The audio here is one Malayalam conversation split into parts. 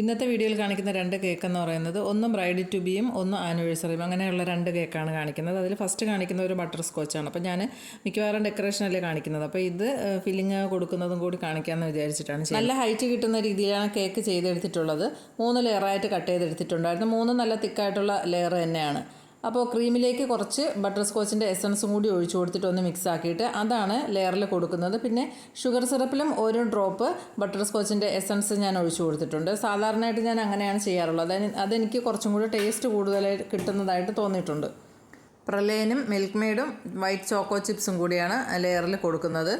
ഇന്നത്തെ വീഡിയോയിൽ കാണിക്കുന്ന രണ്ട് കേക്ക് എന്ന് പറയുന്നത് ഒന്ന് ബ്രൈഡ് ടു ബിയും ഒന്ന് ആനിവേഴ്സറിയും. അങ്ങനെയുള്ള രണ്ട് കേക്കാണ് കാണിക്കുന്നത്. അതിൽ ഫസ്റ്റ് കാണിക്കുന്ന ഒരു ബട്ടർ സ്കോച്ചാണ്. അപ്പോൾ ഞാൻ മിക്കവാറും ഡെക്കറേഷനല്ലേ കാണിക്കുന്നത്. അപ്പോൾ ഇത് ഫില്ലിങ് കൊടുക്കുന്നതും കൂടി കാണിക്കാമെന്ന് വിചാരിച്ചിട്ടാണ്. നല്ല ഹൈറ്റ് കിട്ടുന്ന രീതിയിലാണ് കേക്ക് ചെയ്തെടുത്തിട്ടുള്ളത്. മൂന്ന് ലെയറായിട്ട് കട്ട് ചെയ്തെടുത്തിട്ടുണ്ടായിരുന്നു. മൂന്ന് നല്ല തിക്കായിട്ടുള്ള ലെയർ തന്നെയാണ്. അപ്പോൾ ക്രീമിലേക്ക് കുറച്ച് ബട്ടർ സ്കോച്ചിന്റെ എസൻസും കൂടി ഒഴിച്ചു കൊടുത്തിട്ട് ഒന്ന് മിക്സ് ആക്കിയിട്ട് അതാണ് ലെയറിൽ കൊടുക്കുന്നത്. പിന്നെ ഷുഗർ സിറപ്പിലും ഒരു ഡ്രോപ്പ് ബട്ടർ സ്കോച്ചിന്റെ എസൻസ് ഞാൻ ഒഴിച്ചു കൊടുത്തിട്ടുണ്ട്. സാധാരണയായിട്ട് ഞാൻ അങ്ങനെയാണ് ചെയ്യാറുള്ളത്. അതിന് അതെനിക്ക് കുറച്ചും കൂടി ടേസ്റ്റ് കൂടുതലായി കിട്ടുന്നതായിട്ട് തോന്നിയിട്ടുണ്ട്. പ്രലേനും മിൽക്ക് മെയ്ഡും വൈറ്റ് ചോക്കോ ചിപ്സും കൂടിയാണ് ലെയറിൽ കൊടുക്കുന്നത്.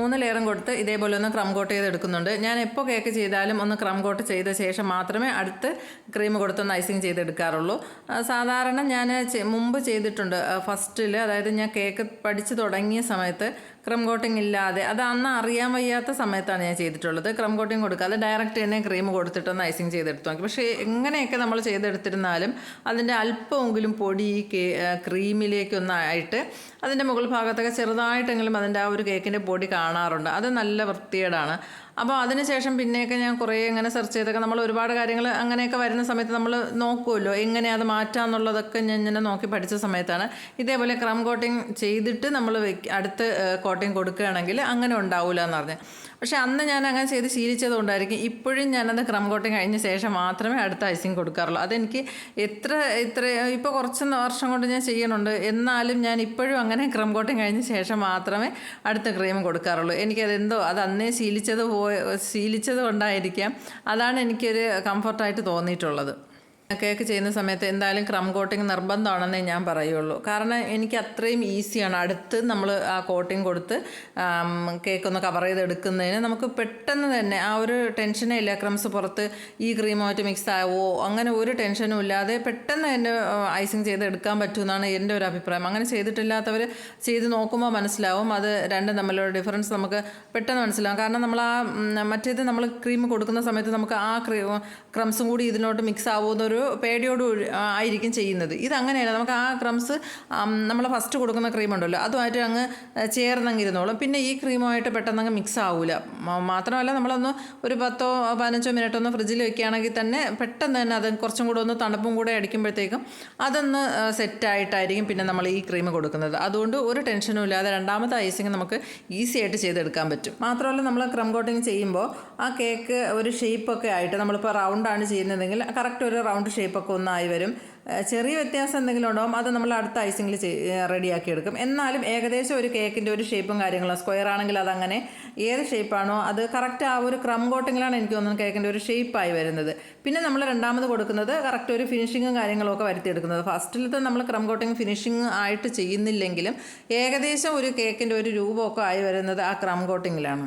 മൂന്ന് ലെയറും കൊടുത്ത് ഇതേപോലെ ഒന്ന് ക്രം കോട്ട് ചെയ്ത് എടുക്കുന്നുണ്ട് ഞാൻ എപ്പോൾ കേക്ക് ചെയ്താലും ഒന്ന് ക്രം കോട്ട് ചെയ്ത ശേഷം മാത്രമേ അടുത്ത് ക്രീം കൊടുത്തൊന്ന് ഐസിങ് ചെയ്തെടുക്കാറുള്ളൂ. സാധാരണ ഞാൻ മുമ്പ് ചെയ്തിട്ടുണ്ട് ഫസ്റ്റിൽ അതായത് ഞാൻ കേക്ക് പഠിച്ചു തുടങ്ങിയ സമയത്ത് ക്രം കോട്ടിംഗ് ഇല്ലാതെ. അത് അന്ന് അറിയാൻ വയ്യാത്ത സമയത്താണ് ഞാൻ ചെയ്തിട്ടുള്ളത്. ക്രം കോട്ടിംഗ് കൊടുക്കാതെ ഡയറക്റ്റ് തന്നെ ക്രീം കൊടുത്തിട്ടൊന്ന് ഐസിങ് ചെയ്തെടുത്തു നോക്കി. പക്ഷേ എങ്ങനെയൊക്കെ നമ്മൾ ചെയ്തെടുത്തിരുന്നാലും അതിന്റെ അല്പമെങ്കിലും പൊടി ഈ കേ ക്രീമിലേക്കൊന്നായിട്ട് അതിന്റെ മുകൾ ഭാഗത്തൊക്കെ ചെറുതായിട്ടെങ്കിലും അതിന്റെ ആ ഒരു കേക്കിന്റെ പൊടി കാണാറുണ്ട്. അത് നല്ല വൃത്തികേടാണ്. അപ്പോൾ അതിനുശേഷം പിന്നെയൊക്കെ ഞാൻ കുറേ ഇങ്ങനെ സെർച്ച് ചെയ്തൊക്കെ നമ്മൾ ഒരുപാട് കാര്യങ്ങൾ അങ്ങനെയൊക്കെ വരുന്ന സമയത്ത് നമ്മൾ നോക്കുമല്ലോ എങ്ങനെ അത് മാറ്റാമെന്നുള്ളതൊക്കെ ഞാൻ ഇങ്ങനെ നോക്കി പഠിച്ച സമയത്താണ്. ഇതേപോലെ ക്രം കോട്ടിങ് ചെയ്തിട്ട് നമ്മൾ അടുത്ത് കോട്ടിങ് കൊടുക്കുകയാണെങ്കിൽ അങ്ങനെ ഉണ്ടാവില്ല എന്ന് പറഞ്ഞ്. പക്ഷേ അന്ന് ഞാൻ അങ്ങനെ ചെയ്ത് ശീലിച്ചതുകൊണ്ടായിരിക്കും. ഇപ്പോഴും ഞാനത് ക്രം കോട്ടിങ് കഴിഞ്ഞ ശേഷം മാത്രമേ അടുത്ത ഐസിങ് കൊടുക്കാറുള്ളൂ. അതെനിക്ക് എത്ര ഇത്ര ഇപ്പോൾ കുറച്ച് വർഷം കൊണ്ട് ഞാൻ ചെയ്യണുണ്ട് എന്നാലും ഞാൻ ഇപ്പോഴും അങ്ങനെ ക്രം കോട്ടിങ് കഴിഞ്ഞ ശേഷം മാത്രമേ അടുത്ത ക്രീം കൊടുക്കാറുള്ളൂ. എനിക്കതെന്തോ അത് അന്നേ ശീലിച്ചത് പോ ശീലിച്ചത് കൊണ്ടായിരിക്കാം. അതാണ് എനിക്കൊരു കംഫർട്ടായിട്ട് തോന്നിയിട്ടുള്ളത്. കേക്ക് ചെയ്യുന്ന സമയത്ത് എന്തായാലും ക്രം കോട്ടിങ് നിർബന്ധമാണെന്നേ ഞാൻ പറയുള്ളൂ. കാരണം എനിക്ക് അത്രയും ഈസിയാണ്. അടുത്ത് നമ്മൾ ആ കോട്ടിങ് കൊടുത്ത് കേക്ക് ഒന്ന് കവർ ചെയ്തെടുക്കുന്നതിന് നമുക്ക് പെട്ടെന്ന് തന്നെ ആ ഒരു ടെൻഷനേ ഇല്ല. ക്രംസ് പുറത്ത് ഈ ക്രീമുമായിട്ട് മിക്സ് ആവോ അങ്ങനെ ഒരു ടെൻഷനും ഇല്ലാതെ പെട്ടെന്ന് തന്നെ ഐസിങ് ചെയ്ത് എടുക്കാൻ പറ്റുമെന്നാണ് എന്റെ ഒരു അഭിപ്രായം. അങ്ങനെ ചെയ്തിട്ടില്ലാത്തവർ ചെയ്ത് നോക്കുമ്പോൾ മനസ്സിലാവും. അത് രണ്ടും തമ്മിലുള്ള ഡിഫറൻസ് നമുക്ക് പെട്ടെന്ന് മനസ്സിലാവും. കാരണം നമ്മൾ ആ മറ്റേത് നമ്മൾ ക്രീം കൊടുക്കുന്ന സമയത്ത് നമുക്ക് ആ ക്രീ ക്രംസും കൂടി ഇതിനോട്ട് മിക്സ് ആവുമെന്നൊരു പേടിയോട് കൂടി ആയിരിക്കും ചെയ്യുന്നത്. ഇതങ്ങനെയല്ല നമുക്ക് ആ ക്രംസ് നമ്മൾ ഫസ്റ്റ് കൊടുക്കുന്ന ക്രീം ഉണ്ടല്ലോ അതുമായിട്ട് അങ്ങ് ചേർന്നങ്ങിരുന്നോളും. പിന്നെ ഈ ക്രീമുമായിട്ട് പെട്ടെന്ന് അങ്ങ് മിക്സ് ആവില്ല മാത്രമല്ല നമ്മളൊന്ന് ഒരു പത്തോ പതിനഞ്ചോ മിനിറ്റ് ഒന്ന് ഫ്രിഡ്ജിൽ വെക്കുകയാണെങ്കിൽ തന്നെ പെട്ടെന്ന് തന്നെ അത് കുറച്ചും കൂടെ ഒന്ന് തണുപ്പും കൂടെ അടിക്കുമ്പോഴത്തേക്കും അതൊന്ന് സെറ്റായിട്ടായിരിക്കും പിന്നെ നമ്മൾ ഈ ക്രീം കൊടുക്കുന്നത്. അതുകൊണ്ട് ഒരു ടെൻഷനും ഇല്ലാതെ രണ്ടാമത്തെ ഐസിങ് നമുക്ക് ഈസി ആയിട്ട് ചെയ്തെടുക്കാൻ പറ്റും. മാത്രമല്ല നമ്മൾ ക്രം കോട്ടിങ് ചെയ്യുമ്പോൾ ആ കേക്ക് ഒരു ഷേപ്പൊക്കെ ആയിട്ട് നമ്മളിപ്പോൾ റൗണ്ടാണ് ചെയ്യുന്നതെങ്കിൽ കറക്റ്റ് ഒരു റൗണ്ട് ഷേപ്പൊക്കെ ഒന്നായി വരും. ചെറിയ വ്യത്യാസം എന്തെങ്കിലും ഉണ്ടാവും അത് നമ്മൾ അടുത്ത ഐസിങ്ങിൽ റെഡിയാക്കി എടുക്കും. എന്നാലും ഏകദേശം ഒരു കേക്കിന്റെ ഒരു ഷേപ്പും കാര്യങ്ങളും സ്ക്വയർ ആണെങ്കിൽ അതങ്ങനെ ഏത് ഷേപ്പാണോ അത് കറക്റ്റ് ആ ഒരു ക്രം കോട്ടിങ്ങിലാണ് എനിക്ക് തോന്നുന്നത് കേക്കിന്റെ ഒരു ഷേപ്പായി വരുന്നത്. പിന്നെ നമ്മൾ രണ്ടാമത് കൊടുക്കുന്നത് കറക്റ്റ് ഒരു ഫിനിഷിങ്ങും കാര്യങ്ങളും ഒക്കെ വരുത്തിയെടുക്കുന്നത്. ഫസ്റ്റിലത്തെ നമ്മൾ ക്രം കോട്ടിങ് ഫിനിഷിങ് ആയിട്ട് ചെയ്യുന്നില്ലെങ്കിലും ഏകദേശം ഒരു കേക്കിന്റെ ഒരു രൂപമൊക്കെ ആയി വരുന്നത് ആ ക്രം കോട്ടിങ്ങിലാണ്.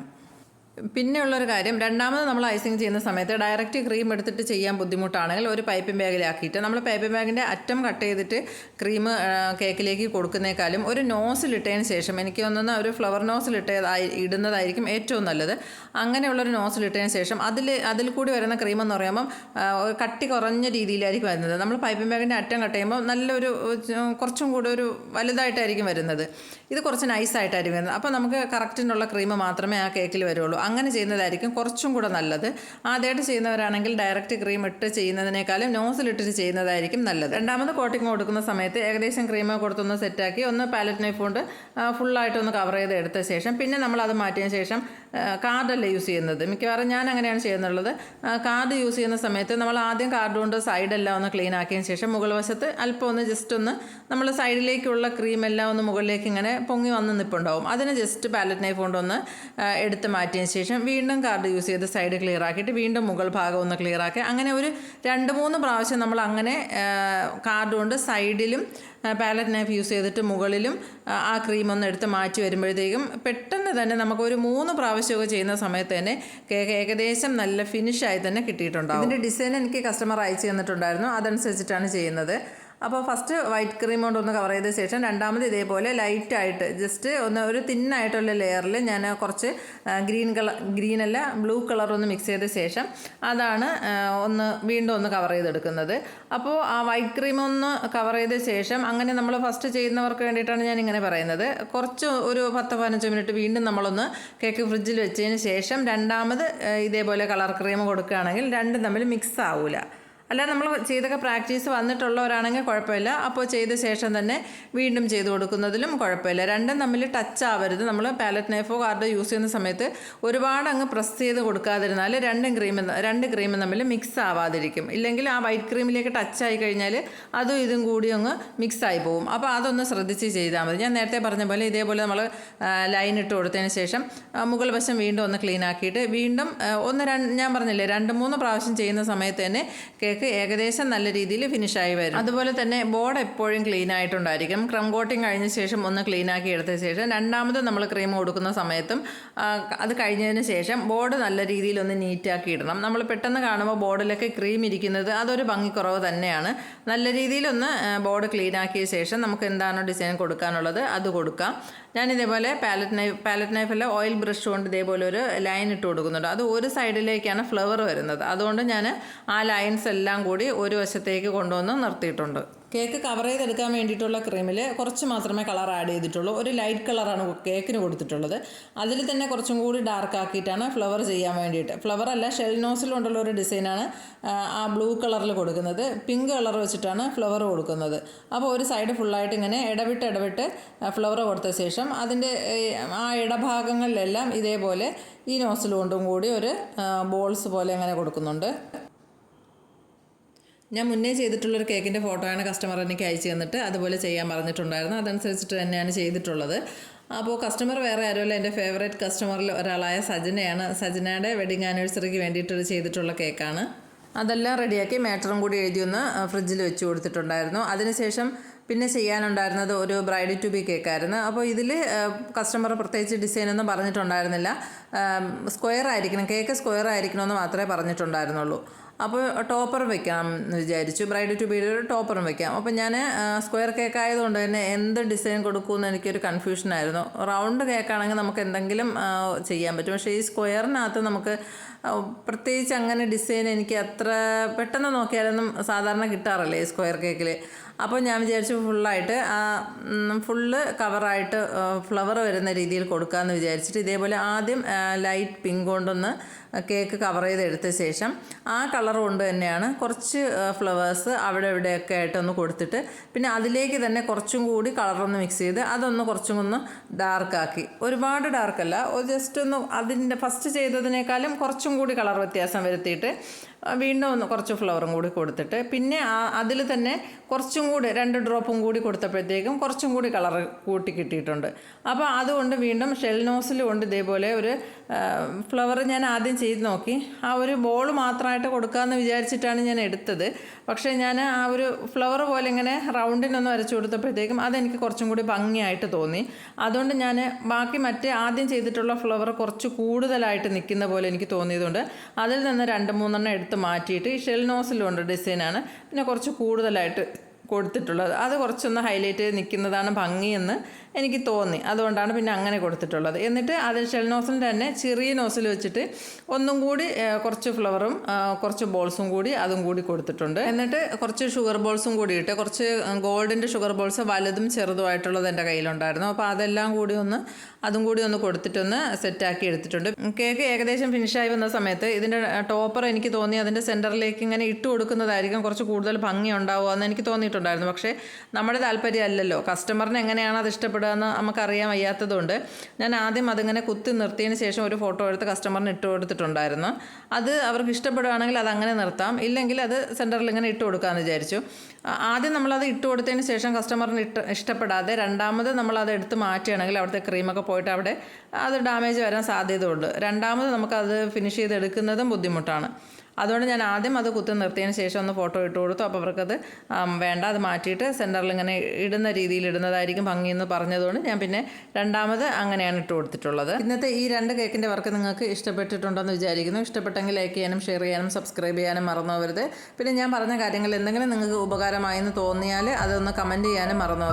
പിന്നെയുള്ളൊരു കാര്യം രണ്ടാമത് നമ്മൾ ഐസിങ് ചെയ്യുന്ന സമയത്ത് ഡയറക്റ്റ് ക്രീം എടുത്തിട്ട് ചെയ്യാൻ ബുദ്ധിമുട്ടാണെങ്കിൽ ഒരു പൈപ്പിംഗ് ബാഗിലാക്കിയിട്ട് നമ്മൾ പൈപ്പിംഗ് ബാഗിന്റെ അറ്റം കട്ട് ചെയ്തിട്ട് ക്രീം കേക്കിലേക്ക് കൊടുക്കുന്നേക്കാളും ഒരു നോസിലിട്ടതിന് ശേഷം എനിക്ക് തോന്നുന്ന ഒരു ഫ്ലവർ നോസിലിട്ടതായി ഇടുന്നതായിരിക്കും ഏറ്റവും നല്ലത്. അങ്ങനെയുള്ളൊരു നോസിലിട്ടതിന് ശേഷം അതിൽ അതിൽ കൂടി വരുന്ന ക്രീം എന്ന് പറയുമ്പം കട്ടി കുറഞ്ഞ രീതിയിലായിരിക്കും വരുന്നത്. നമ്മൾ പൈപ്പിംഗ് ബാഗിന്റെ അറ്റം കട്ട് ചെയ്യുമ്പോൾ നല്ലൊരു കുറച്ചും കൂടി ഒരു വലുതായിട്ടായിരിക്കും വരുന്നത്. ഇത് കുറച്ച് നൈസായിട്ടായിരിക്കും വരുന്നത്. അപ്പോൾ നമുക്ക് കറക്റ്റിനുള്ള ക്രീം മാത്രമേ ആ കേക്കിൽ വരുള്ളൂ. അങ്ങനെ ചെയ്യുന്നതായിരിക്കും കുറച്ചും കൂടെ നല്ലത്. ആദ്യമായിട്ട് ചെയ്യുന്നവരാണെങ്കിൽ ഡയറക്റ്റ് ക്രീം ഇട്ട് ചെയ്യുന്നതിനേക്കാളും നോസിലിട്ടിട്ട് ചെയ്യുന്നതായിരിക്കും നല്ലത്. രണ്ടാമത് കോട്ടിങ് കൊടുക്കുന്ന സമയത്ത് ഏകദേശം ക്രീം കൊടുത്തൊന്ന് സെറ്റാക്കി ഒന്ന് പാലറ്റ് നൈഫ് കൊണ്ട് ഫുള്ളായിട്ടൊന്ന് കവർ ചെയ്ത് എടുത്ത ശേഷം പിന്നെ നമ്മൾ അത് മാറ്റിയതിന് ശേഷം കാർഡല്ല യൂസ് ചെയ്യുന്നത്. മിക്കവാറും ഞാൻ അങ്ങനെയാണ് ചെയ്യുന്നുള്ളത്. കാർഡ് യൂസ് ചെയ്യുന്ന സമയത്ത് നമ്മൾ ആദ്യം കാർഡ് കൊണ്ട് സൈഡെല്ലാം ഒന്ന് ക്ലീൻ ആക്കിയ ശേഷം മുകൾ വശത്ത് അല്പം ഒന്ന് ജസ്റ്റ് ഒന്ന് നമ്മൾ സൈഡിലേക്കുള്ള ക്രീം എല്ലാം ഒന്ന് മുകളിലേക്ക് ഇങ്ങനെ പൊങ്ങി വന്ന് നിൽപ്പുണ്ടാവും അതിന് ജസ്റ്റ് പാലറ്റ് നൈഫ് കൊണ്ടൊന്ന് എടുത്ത് മാറ്റിയതിന് ശേഷം വീണ്ടും കാർഡ് യൂസ് ചെയ്ത് സൈഡ് ക്ലിയർ ആക്കിയിട്ട് വീണ്ടും മുകൾ ഭാഗം ഒന്ന് ക്ലിയർ ആക്കി. അങ്ങനെ ഒരു രണ്ട് മൂന്ന് പ്രാവശ്യം നമ്മൾ അങ്ങനെ കാർഡ് കൊണ്ട് സൈഡിലും പാലറ്റ് നൈഫ് യൂസ് ചെയ്തിട്ട് മുകളിലും ആ, ക്രീം ഒന്ന് എടുത്ത് മാറ്റി വരുമ്പോഴത്തേക്കും പെട്ടെന്ന് തന്നെ നമുക്ക് ഒരു മൂന്ന് പ്രാവശ്യമൊക്കെ ചെയ്യുന്ന സമയത്ത് തന്നെ കേക്ക് ഏകദേശം നല്ല ഫിനിഷായി തന്നെ കിട്ടിയിട്ടുണ്ടാകും ഇതിന്റെ ഡിസൈൻ എനിക്ക് കസ്റ്റമർ അയച്ചു തന്നിട്ടുണ്ടായിരുന്നു. അതനുസരിച്ചിട്ടാണ് ചെയ്യുന്നത്. അപ്പോൾ ഫസ്റ്റ് വൈറ്റ് ക്രീം കൊണ്ട് ഒന്ന് കവർ ചെയ്ത ശേഷം രണ്ടാമത് ഇതേപോലെ ലൈറ്റായിട്ട് ജസ്റ്റ് ഒന്ന് ഒരു തിന്നായിട്ടുള്ള ലെയറിൽ ഞാൻ കുറച്ച് ഗ്രീൻ കളർ ഗ്രീൻ അല്ല ബ്ലൂ കളർ ഒന്ന് മിക്സ് ചെയ്ത ശേഷം അതാണ് ഒന്ന് വീണ്ടും ഒന്ന് കവർ ചെയ്തെടുക്കുന്നത്. അപ്പോൾ ആ വൈറ്റ് ക്രീം ഒന്ന് കവർ ചെയ്ത ശേഷം അങ്ങനെ നമ്മൾ ഫസ്റ്റ് ചെയ്യുന്നവർക്ക് വേണ്ടിയിട്ടാണ് ഞാൻ ഇങ്ങനെ പറയുന്നത്. കുറച്ച് ഒരു പത്ത് പതിനഞ്ച് മിനിറ്റ് വീണ്ടും നമ്മളൊന്ന് കേക്ക് ഫ്രിഡ്ജിൽ വെച്ചതിന് ശേഷം രണ്ടാമത് ഇതേപോലെ കളർ ക്രീം കൊടുക്കുകയാണെങ്കിൽ രണ്ടും തമ്മിൽ മിക്സ് ആവില്ല അല്ലാതെ നമ്മൾ ചെയ്തൊക്കെ പ്രാക്ടീസ് വന്നിട്ടുള്ളവരാണെങ്കിൽ കുഴപ്പമില്ല. അപ്പോൾ ചെയ്ത ശേഷം തന്നെ വീണ്ടും ചെയ്ത് കൊടുക്കുന്നതിലും കുഴപ്പമില്ല. രണ്ടും തമ്മിൽ ടച്ച് ആവരുത്. നമ്മൾ പാലറ്റ് നൈഫോ കാർഡോ യൂസ് ചെയ്യുന്ന സമയത്ത് ഒരുപാട് അങ്ങ് പ്രസ് ചെയ്ത് കൊടുക്കാതിരുന്നാൽ രണ്ടും ക്രീം രണ്ട് ക്രീമും തമ്മിൽ മിക്സ് ആവാതിരിക്കും. ഇല്ലെങ്കിൽ ആ വൈറ്റ് ക്രീമിലേക്ക് ടച്ച് ആയി കഴിഞ്ഞാൽ അതും ഇതും കൂടി അങ്ങ് മിക്സ് ആയി പോകും അപ്പോൾ അതൊന്ന് ശ്രദ്ധിച്ച് ചെയ്താൽ മതി. ഞാൻ നേരത്തെ പറഞ്ഞ പോലെ ഇതേപോലെ നമ്മൾ ലൈൻ ഇട്ട് കൊടുത്തതിന് ശേഷം മുകൾ വശം വീണ്ടും ഒന്ന് ക്ലീൻ ആക്കിയിട്ട് വീണ്ടും ഒന്ന് രണ്ട് ഞാൻ പറഞ്ഞില്ലേ രണ്ട് മൂന്ന് പ്രാവശ്യം ചെയ്യുന്ന സമയത്ത് തന്നെ കേക്ക് ഏകദേശം നല്ല രീതിയിൽ ഫിനിഷ് ആയി വരും. അതുപോലെ തന്നെ ബോർഡ് എപ്പോഴും ക്ലീൻ ആയിട്ടുണ്ടായിരിക്കും ക്രം കോട്ടിങ് കഴിഞ്ഞ ശേഷം ഒന്ന് ക്ലീൻ ആക്കി എടുത്ത ശേഷം രണ്ടാമത് നമ്മൾ ക്രീം കൊടുക്കുന്ന സമയത്തും അത് കഴിഞ്ഞതിന് ശേഷം ബോർഡ് നല്ല രീതിയിൽ ഒന്ന് നീറ്റാക്കി ഇടണം. നമ്മൾ പെട്ടെന്ന് കാണുമ്പോൾ ബോർഡിലൊക്കെ ക്രീം ഇരിക്കുന്നത് അതൊരു ഭംഗിക്കുറവ് തന്നെയാണ്. നല്ല രീതിയിലൊന്ന് ബോർഡ് ക്ലീൻ ആക്കിയ ശേഷം നമുക്ക് എന്താണോ ഡിസൈൻ കൊടുക്കാനുള്ളത് അത് കൊടുക്കാം. ഞാൻ ഇതേപോലെ പാലറ്റ് നൈഫ് പാലറ്റ് നൈഫല്ല ഓയിൽ ബ്രഷ് കൊണ്ട് ഇതേപോലെ ഒരു ലൈൻ ഇട്ട് കൊടുക്കുന്നുണ്ട്. അത് ഒരു സൈഡിലേക്കാണ് ഫ്ലവർ വരുന്നത്. അതുകൊണ്ട് ഞാൻ ആ ലൈൻസ് എല്ലാം കൂടി ഒരു വശത്തേക്ക് കൊണ്ടുവന്ന് നിർത്തിയിട്ടുണ്ട്. കേക്ക് കവർ ചെയ്തെടുക്കാൻ വേണ്ടിയിട്ടുള്ള ക്രീമിൽ കുറച്ച് മാത്രമേ കളർ ആഡ് ചെയ്തിട്ടുള്ളൂ. ഒരു ലൈറ്റ് കളറാണ് കേക്കിന് കൊടുത്തിട്ടുള്ളത്. അതിൽ തന്നെ കുറച്ചും കൂടി ഡാർക്ക് ആക്കിയിട്ടാണ് ഫ്ലവർ ചെയ്യാൻ വേണ്ടിയിട്ട്. ഫ്ലവർ അല്ല ഷെൽ നോസിൽ കൊണ്ടുള്ള ഒരു ഡിസൈനാണ് ആ ബ്ലൂ കളറിൽ കൊടുക്കുന്നത്. പിങ്ക് കളർ വെച്ചിട്ടാണ് ഫ്ലവർ കൊടുക്കുന്നത്. അപ്പോൾ ഒരു സൈഡ് ഫുള്ളായിട്ട് ഇങ്ങനെ ഇടവിട്ട് ഇടവിട്ട് ഫ്ലവർ കൊടുത്ത ശേഷം അതിന്റെ ആ ഇടഭാഗങ്ങളിലെല്ലാം ഇതേപോലെ ഈ നോസിൽ കൊണ്ടും കൂടി ഒരു ബോൾസ് പോലെ അങ്ങനെ കൊടുക്കുന്നുണ്ട്. ഞാൻ മുന്നേ ചെയ്തിട്ടുള്ളൊരു കേക്കിന്റെ ഫോട്ടോയാണ് കസ്റ്റമർ എനിക്ക് അയച്ചു തന്നിട്ട് അതുപോലെ ചെയ്യാൻ പറഞ്ഞിട്ടുണ്ടായിരുന്നു. അതനുസരിച്ചിട്ട് തന്നെയാണ് ചെയ്തിട്ടുള്ളത്. അപ്പോൾ കസ്റ്റമർ വേറെ ആരുമല്ല എന്റെ ഫേവറേറ്റ് കസ്റ്റമറിൽ ഒരാളായ സജനയാണ്. സജനയുടെ വെഡിങ് ആനിവേഴ്സറിക്ക് വേണ്ടിയിട്ട് ചെയ്തിട്ടുള്ള കേക്കാണ്. അതെല്ലാം റെഡിയാക്കി മാറ്ററും കൂടി എഴുതി ഒന്ന് ഫ്രിഡ്ജിൽ വെച്ച് കൊടുത്തിട്ടുണ്ടായിരുന്നു. അതിനുശേഷം പിന്നെ ചെയ്യാനുണ്ടായിരുന്നത് ഒരു ബ്രൈഡ് ടു ബി കേക്കായിരുന്നു. അപ്പോൾ ഇതിൽ കസ്റ്റമർ പ്രത്യേകിച്ച് ഡിസൈനൊന്നും പറഞ്ഞിട്ടുണ്ടായിരുന്നില്ല. സ്ക്വയർ ആയിരിക്കണം. കേക്ക് സ്ക്വയർ ആയിരിക്കണമെന്ന് മാത്രമേ പറഞ്ഞിട്ടുണ്ടായിരുന്നുള്ളൂ. അപ്പോൾ ടോപ്പർ വെക്കാം എന്ന് വിചാരിച്ചു. ബ്രൈഡ് ടു ബീഡ് ഒരു ടോപ്പറും വെക്കാം. അപ്പോൾ ഞാൻ സ്ക്വയർ കേക്ക് ആയതുകൊണ്ട് തന്നെ എന്ത് ഡിസൈൻ കൊടുക്കുമെന്ന് എനിക്കൊരു കൺഫ്യൂഷനായിരുന്നു റൗണ്ട് കേക്കാണെങ്കിൽ നമുക്ക് എന്തെങ്കിലും ചെയ്യാൻ പറ്റും. പക്ഷേ ഈ സ്ക്വയറിനകത്ത് നമുക്ക് പ്രത്യേകിച്ച് അങ്ങനെ ഡിസൈൻ എനിക്ക് അത്ര പെട്ടെന്ന് നോക്കിയാലൊന്നും സാധാരണ കിട്ടാറില്ല ഈ സ്ക്വയർ കേക്കിൽ അപ്പോൾ ഞാൻ വിചാരിച്ചു ഫുള്ളായിട്ട് ഫുള്ള് കവറായിട്ട് ഫ്ലവർ വരുന്ന രീതിയിൽ കൊടുക്കാമെന്ന് വിചാരിച്ചിട്ട് ഇതേപോലെ ആദ്യം ലൈറ്റ് പിങ്ക് കൊണ്ടൊന്ന് കേക്ക് കവർ ചെയ്തെടുത്ത ശേഷം ആ കളർ കൊണ്ട് തന്നെയാണ് കുറച്ച് ഫ്ലവേഴ്സ് അവിടെ ഇവിടെയൊക്കെ ആയിട്ടൊന്ന് കൊടുത്തിട്ട് പിന്നെ അതിലേക്ക് തന്നെ കുറച്ചും കൂടി കളറൊന്ന് മിക്സ് ചെയ്ത് അതൊന്ന് കുറച്ചും ഒന്ന് ഡാർക്കാക്കി. ഒരുപാട് ഡാർക്കല്ല ജസ്റ്റ് ഒന്ന് അതിന്റെ ഫസ്റ്റ് ചെയ്തതിനേക്കാളും കുറച്ചും കൂടി കളർ വ്യത്യാസം വരുത്തിയിട്ട് ആ, വീണ്ടും ഒന്ന് കുറച്ച് ഫ്ലവറും കൂടി കൊടുത്തിട്ട് പിന്നെ അതിൽ തന്നെ കുറച്ചും കൂടി രണ്ട് ഡ്രോപ്പും കൂടി കൊടുത്തപ്പോഴത്തേക്കും കുറച്ചും കൂടി കളർ കൂട്ടി കിട്ടിയിട്ടുണ്ട്. അപ്പോൾ അതുകൊണ്ട് വീണ്ടും ഷെൽ നോസിൽ കൊണ്ട് ഇതേപോലെ ഒരു ഫ്ലവർ ഞാൻ ആദ്യം ചെയ്ത് നോക്കി. ആ ഒരു ബോൾ മാത്രമായിട്ട് കൊടുക്കാമെന്ന് വിചാരിച്ചിട്ടാണ് ഞാൻ എടുത്തത്. പക്ഷേ ഞാൻ ആ ഒരു ഫ്ലവർ പോലെ ഇങ്ങനെ റൗണ്ടിനൊന്ന് വരച്ചു കൊടുത്തപ്പോഴത്തേക്കും അതെനിക്ക് കുറച്ചും കൂടി ഭംഗിയായിട്ട് തോന്നി. അതുകൊണ്ട് ഞാൻ ബാക്കി മറ്റേ ആദ്യം ചെയ്തിട്ടുള്ള ഫ്ലവർ കുറച്ച് കൂടുതലായിട്ട് നിൽക്കുന്ന പോലെ എനിക്ക് തോന്നിയതുകൊണ്ട് അതിൽ നിന്ന് രണ്ട് മൂന്നെണ്ണം എടുത്ത് മാറ്റിയിട്ട് ഈ ഷെൽ നോസിലുണ്ട് ഡിസൈനാണ് പിന്നെ കുറച്ച് കൂടുതലായിട്ട് കൊടുത്തിട്ടുള്ളത്. അത് കുറച്ചൊന്ന് ഹൈലൈറ്റ് ചെയ്ത് നിൽക്കുന്നതാണ് ഭംഗിയെന്ന് എനിക്ക് തോന്നി. അതുകൊണ്ടാണ് പിന്നെ അങ്ങനെ കൊടുത്തിട്ടുള്ളത്. എന്നിട്ട് അതിൽ ഷെൽ തന്നെ ചെറിയ നോസിൽ വെച്ചിട്ട് ഒന്നും കൂടി കുറച്ച് ഫ്ലവറും കുറച്ച് ബോൾസും കൂടി അതും കൂടി കൊടുത്തിട്ടുണ്ട്. എന്നിട്ട് കുറച്ച് ഷുഗർ ബോൾസും കൂടി ഇട്ട് കുറച്ച് ഗോൾഡിന്റെ ഷുഗർ ബോൾസ് വലുതും ചെറുതുമായിട്ടുള്ളത് എന്റെ കയ്യിലുണ്ടായിരുന്നു. അപ്പോൾ അതെല്ലാം കൂടി ഒന്ന് അതും കൂടി ഒന്ന് കൊടുത്തിട്ടൊന്ന് സെറ്റാക്കി എടുത്തിട്ടുണ്ട്. കേക്ക് ഏകദേശം ഫിനിഷായി വന്ന സമയത്ത് ഇതിന്റെ ടോപ്പർ എനിക്ക് തോന്നി അതിന്റെ സെന്ററിലേക്ക് ഇങ്ങനെ ഇട്ട് കൊടുക്കുന്നതായിരിക്കും കുറച്ച് കൂടുതൽ ഭംഗി ഉണ്ടാവുക എന്ന് എനിക്ക് തോന്നിയിട്ടുണ്ടായിരുന്നു. പക്ഷേ നമ്മുടെ താല്പര്യം അല്ലല്ലോ കസ്റ്റമറിന് എങ്ങനെയാണ് അത് ഇഷ്ടപ്പെടുക എന്ന് നമുക്കറിയാൻ വയ്യാത്തതുകൊണ്ട് ഞാൻ ആദ്യം അതിങ്ങനെ കുത്തി നിർത്തിയതിന് ശേഷം ഒരു ഫോട്ടോ എടുത്ത് കസ്റ്റമറിന് ഇട്ട് കൊടുത്തിട്ടുണ്ടായിരുന്നു. അത് അവർക്ക് ഇഷ്ടപ്പെടുകയാണെങ്കിൽ അത് അങ്ങനെ നിർത്താം. ഇല്ലെങ്കിൽ അത് സെന്ററിൽ ഇങ്ങനെ ഇട്ട് കൊടുക്കാമെന്ന് വിചാരിച്ചു. ആദ്യം നമ്മളത് ഇട്ട് കൊടുത്തതിന് ശേഷം കസ്റ്റമറിന് ഇട്ട് ഇഷ്ടപ്പെടാതെ രണ്ടാമത് നമ്മളത് എടുത്ത് മാറ്റുകയാണെങ്കിൽ അവിടുത്തെ ക്രീമൊക്കെ പോയിട്ട് അവിടെ അത് ഡാമേജ് വരാൻ സാധ്യതയുണ്ട്. രണ്ടാമത് നമുക്കത് ഫിനിഷ് ചെയ്തെടുക്കുന്നതും ബുദ്ധിമുട്ടാണ്. അതുകൊണ്ട് ഞാൻ ആദ്യം അത് കുത്തി നിർത്തിയതിന് ശേഷം ഒന്ന് ഫോട്ടോ ഇട്ട് കൊടുത്തു. അപ്പോൾ അവർക്കത് വേണ്ട അത് മാറ്റിയിട്ട് സെന്ററിൽ ഇങ്ങനെ ഇടുന്ന രീതിയിൽ ഇടുന്നതായിരിക്കും ഭംഗിയെന്ന് പറഞ്ഞതുകൊണ്ട് ഞാൻ പിന്നെ രണ്ടാമത് അങ്ങനെയാണ് ഇട്ട് കൊടുത്തിട്ടുള്ളത്. ഇന്നത്തെ ഈ രണ്ട് കേക്കിന്റെ വർക്ക് നിങ്ങൾക്ക് ഇഷ്ടപ്പെട്ടിട്ടുണ്ടോ എന്ന് വിചാരിക്കുന്നു. ഇഷ്ടപ്പെട്ടെങ്കിൽ ലൈക്ക് ചെയ്യാനും ഷെയർ ചെയ്യാനും സബ്സ്ക്രൈബ് ചെയ്യാനും മറന്നു പിന്നെ ഞാൻ പറഞ്ഞ കാര്യങ്ങൾ എന്തെങ്കിലും നിങ്ങൾക്ക് ഉപകാരമായെന്ന് തോന്നിയാൽ അതൊന്ന് കമന്റ് ചെയ്യാനും മറന്നു